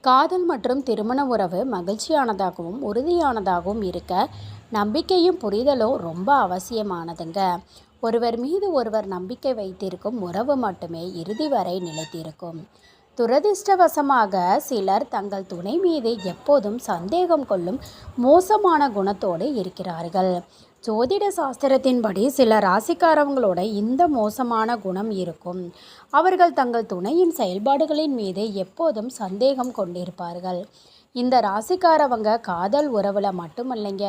காதல் மற்றும் திருமண உறவு மகிழ்ச்சியானதாகவும் உறுதியானதாகவும் இருக்க நம்பிக்கையும் புரிதலும் ரொம்ப அவசியமானதுங்க. ஒருவர் மீது ஒருவர் நம்பிக்கை வைத்திருக்கும் உறவு மட்டுமே இறுதி வரை நிலைத்திருக்கும். துரதிர்ஷ்டவசமாக சிலர் தங்கள் துணை மீது எப்போதும் சந்தேகம் கொள்ளும் மோசமான குணத்தோடு இருக்கிறார்கள். ஜோதிட சாஸ்திரத்தின்படி சில ராசிக்காரவங்களோட இந்த மோசமான குணம் இருக்கும். அவர்கள் தங்கள் துணையின் செயல்பாடுகளின் மீது எப்போதும் சந்தேகம் கொண்டிருப்பார்கள். இந்த ராசிக்காரவங்க காதல் உறவில் மட்டுமல்லைங்க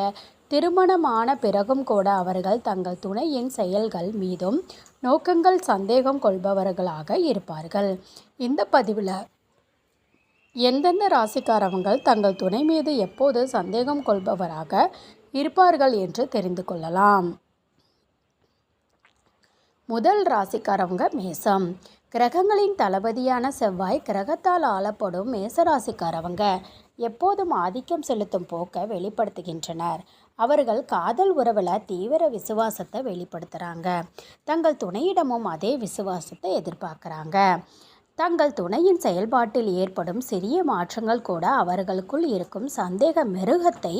திருமணமான பிறகும் கூட அவர்கள் தங்கள் துணையின் செயல்கள் மீதும் நோக்கங்கள் சந்தேகம் கொள்பவர்களாக இருப்பார்கள். இந்த பதிவில் எந்தெந்த ராசிக்காரவங்கள் தங்கள் துணை மீது எப்போது சந்தேகம் கொள்பவராக இருப்பார்கள் என்று தெரிந்து கொள்ளலாம். முதல் ராசிக்காரவங்க மேசம். கிரகங்களின் தளபதியான செவ்வாய் கிரகத்தால் ஆளப்படும் மேசராசிக்காரவங்க எப்போதும் ஆதிக்கம் செலுத்தும் போக்கை வெளிப்படுத்துகின்றனர். அவர்கள் காதல் உறவில் தீவிர விசுவாசத்தை வெளிப்படுத்துகிறாங்க தங்கள் துணையிடமும் அதே விசுவாசத்தை எதிர்பார்க்குறாங்க. தங்கள் துணையின் செயல்பாட்டில் ஏற்படும் சிறிய மாற்றங்கள் கூட அவர்களுக்குள் இருக்கும் சந்தேக மிருகத்தை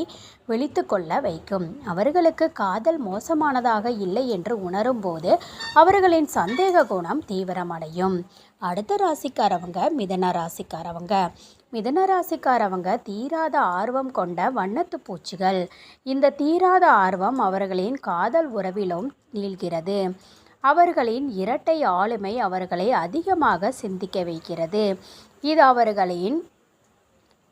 விழித்து கொள்ள வைக்கும். அவர்களுக்கு காதல் மோசமானதாக இல்லை என்று உணரும்போது அவர்களின் சந்தேக குணம் தீவிரமடையும். அடுத்த ராசிக்காரவங்க மிதன ராசிக்காரவங்க. மிதன ராசிக்காரவங்க தீராத ஆர்வம் கொண்ட வண்ணத்து பூச்சிகள். இந்த தீராத ஆர்வம் அவர்களின் காதல் உறவிலும் நீள்கிறது. அவர்களின் இரட்டை ஆளுமை அவர்களை அதிகமாக சிந்திக்க வைக்கிறது. இது அவர்களின்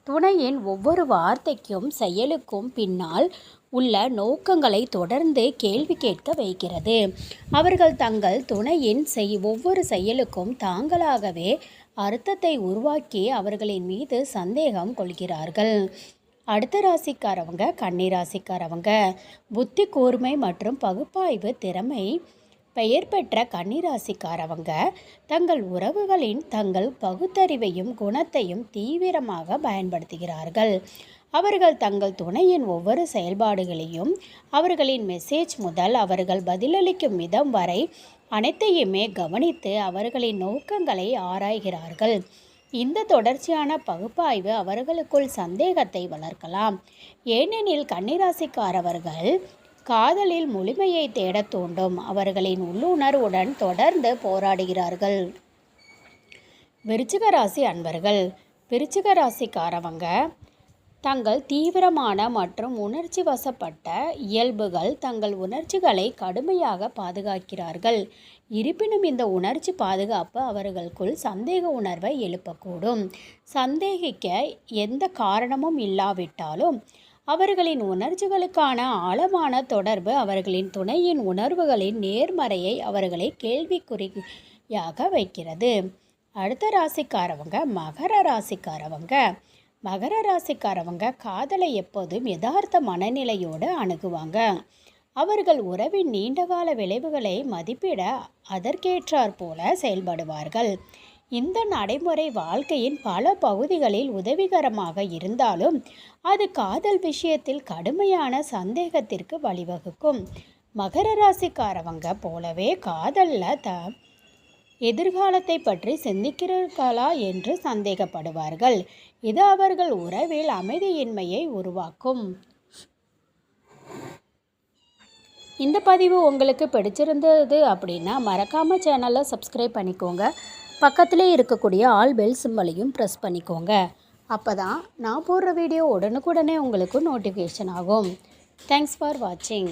துணையின் ஒவ்வொரு வார்த்தைக்கும் செயலுக்கும் பின்னால் உள்ள நோக்கங்களை தொடர்ந்து கேள்வி கேட்க வைக்கிறது. அவர்கள் தங்கள் துணையின் செய் ஒவ்வொரு செயலுக்கும் தாங்களாகவே அர்த்தத்தை உருவாக்கி அவர்களின் மீது சந்தேகம் கொள்கிறார்கள். அடுத்த ராசிக்காரவங்க கன்னி ராசிக்காரவங்க புத்தி கூர்மை மற்றும் பகுப்பாய்வு திறமை பெயர் பெற்ற கன்னிராசிக்காரவங்க தங்கள் உறவுகளின் தங்கள் பகுத்தறிவையும் குணத்தையும் தீவிரமாக பயன்படுத்துகிறார்கள். அவர்கள் தங்கள் துணையின் ஒவ்வொரு செயல்பாடுகளையும் அவர்களின் மெசேஜ் முதல் அவர்கள் பதிலளிக்கும் விதம் வரை அனைத்தையுமே கவனித்து அவர்களின் நோக்கங்களை ஆராய்கிறார்கள். இந்த தொடர்ச்சியான பகுப்பாய்வு அவர்களுக்குள் சந்தேகத்தை வளர்க்கலாம். ஏனெனில் கன்னிராசிக்காரவர்கள் காதலில் முழுமையை தேடத் தூண்டும். அவர்களின் உள்ளுணர்வுடன் தொடர்ந்து போராடுகிறார்கள். விருச்சிக ராசி அன்பர்கள் விருச்சிக ராசிக்காரவங்க தங்கள் தீவிரமான மற்றும் உணர்ச்சி வசப்பட்ட இயல்புகள் தங்கள் உணர்ச்சிகளை கடுமையாக பாதுகாக்கிறார்கள். இருப்பினும் இந்த உணர்ச்சி பாதுகாப்பு அவர்களுக்குள் சந்தேக உணர்வை எழுப்பக்கூடும். சந்தேகிக்க எந்த காரணமும் இல்லாவிட்டாலும் அவர்களின் உணர்ச்சிகளுக்கான ஆழமான தொடர்பு அவர்களின் துணையின் உணர்வுகளின் நேர்மறையை அவர்களை கேள்விக்குறியாக வைக்கிறது. அடுத்த ராசிக்காரவங்க மகர ராசிக்காரவங்க. மகர ராசிக்காரவங்க காதலை எப்போதும் யதார்த்த மனநிலையோடு அணுகுவாங்க. அவர்கள் உறவின் நீண்டகால விளைவுகளை மதிப்பிட அதற்கேற்றாற் போல செயல்படுவார்கள். இந்த நடைமுறை வாழ்க்கையின் பல பகுதிகளில் உதவிகரமாக இருந்தாலும் அது காதல் விஷயத்தில் கடுமையான சந்தேகத்திற்கு வழிவகுக்கும். மகர ராசிக்காரவங்க போலவே காதலில் த எதிர்காலத்தை பற்றி சிந்திக்கிறார்களா என்று சந்தேகப்படுவார்கள். இது அவர்கள் உறவில் அமைதியின்மையை உருவாக்கும். இந்த பதிவு உங்களுக்கு பிடிச்சிருந்தது அப்படின்னா மறக்காமல் சேனலை சப்ஸ்கிரைப் பண்ணிக்கோங்க. பக்கத்திலே இருக்கக்கூடிய ஆல் பெல் சிம்பலையும் ப்ரெஸ் பண்ணிக்கோங்க. அப்போ தான் நான் போடுற வீடியோ உடனுக்குடனே உங்களுக்கு நோட்டிஃபிகேஷன் ஆகும். தேங்க்ஸ் ஃபார் வாட்சிங்